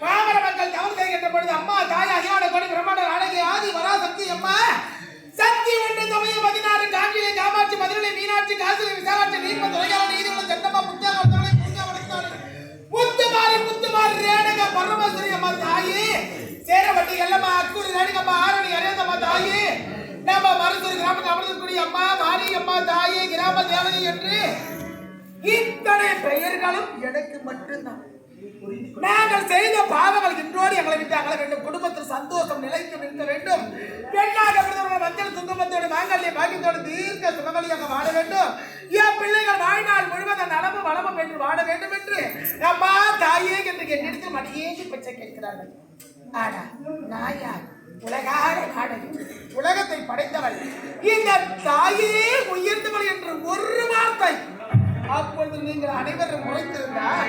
பாமர மக்கள் தவறு செய்கின்ற பொழுது அம்மா தாய் அகிலாட கொடி பிரம்மாண்ட அழகி ஆதி வராசக்தி அம்மா. சக்தி ஒன்று சமய பதினாறு காஞ்சியை காமாட்சி மதுரை மீனாட்சி காசிரி விசாலாட்சி நீர்ம துறையாள நீதிமன்ற சட்டமா முத்தியாக துறை முத்துமாரி முத்துமாரி ரேணுக பரமசுரி அம்மா தாயி. சேரவட்டி எல்லம்மா அக்கூரி ரேணுகம்மா ஆரணி அரேந்தம்மா தாயி. நம்ம மருசூர் கிராமத்தில் அமர்ந்திருக்கூடிய அம்மா மாரி அம்மா தாயி கிராம தேவதை என்று இத்தனை பெயர்களும் எனக்கு மட்டும்தான். நாங்கள் செய்த பாவங்கள் இன்றோடு எங்களை விட்டு அகல வேண்டும். குடும்பத்தில் சந்தோஷம் நிலைத்து நிற்க வேண்டும். பெண்ணாக பிறந்தவர்கள் மஞ்சள் குங்குமத்தோடு மாங்கல்ய பாக்கியத்தோடு தீர்க்க சுகமலியாக வாழ வேண்டும். என் பிள்ளைகள் வாழ்நாள் முழுவதும் நலமும் வளமும் என்று வாழ வேண்டும் என்று அம்மா தாயே என்று கேட்டு மடியேசி பெற்ற கேட்கிறார்கள். ஆனா நான் யார் உலகாக நாடகி உலகத்தை படைத்தவள். இந்த தாயே உயர்ந்தவள் என்று ஒரு வார்த்தை. அப்பொழுது நீங்கள் அனைவரும் முறைத்திருந்தால்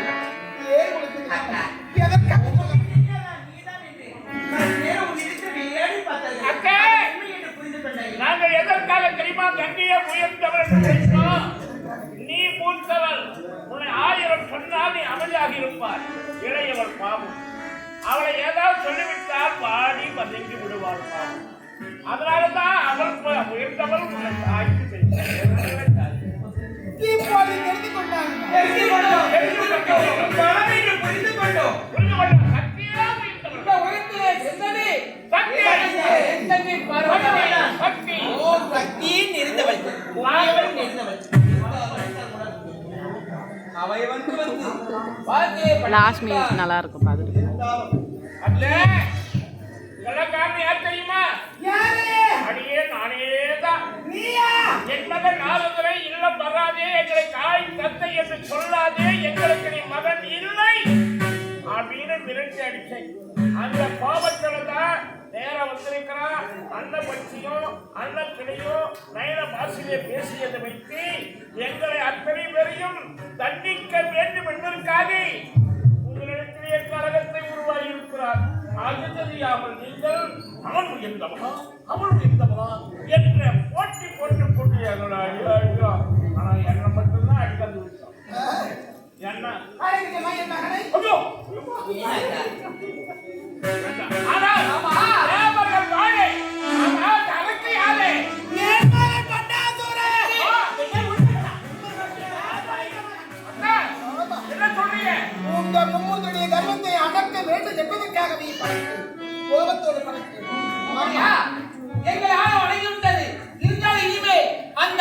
நாங்கள் எதற்காக தெரியுமா? கங்கையை உயர்ந்தவள் என்று நீ மூத்தவள். உன்னை ஆயிரம் சொன்னால் நீ அமைதியாக இருப்பார் இளையவள் பாவம். அவளை ஏதாவது சொல்லிவிட்டால் பாடி பதுங்கி விடுவாள் பாவம். அதனால தான் அவள் ப- உயர்ந்தவள் உன்னை தாய்க்கு செய்தாள். லாஸ்ட் மினிட் நல்லா இருக்கும் பார்த்துட்டு இதெல்லாம் காரணம் யார் தெரியுமா? யாரு? அடியே நானே தான். என் மகன் நாரதரை இல்லம் வராதே எங்களை தாய் என்று சொல்லாதே எங்களுக்கு நீ மகன் இல்லை. அப்படின்னு மிரட்டி அடிச்சேன். அந்த கோபத்துல தான் அண்ணன் பட்சியும் நயன பாசிலே பேசியதை வைத்து எங்களை அத்தனை பேரையும் தண்டிக்க வேண்டும் என்பதற்காக உங்களிடத்திலே கழகத்தை உருவாகியிருக்கிறார். அது தெரியாமல் நீங்கள் அவன் உயர்ந்தவனா அவன் உயர்ந்தவனா என்ற போட்டி போட்டு போட்டியாக இந்த மும்மூத்துடைய கர்வத்தை அடக்க வேண்டும் என்பதற்காகவே படைத்து கோபத்தோடு படைத்து. எங்கள் ஆழம் அடைந்து இருந்தாலும் இனிமே அந்த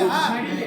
yeah,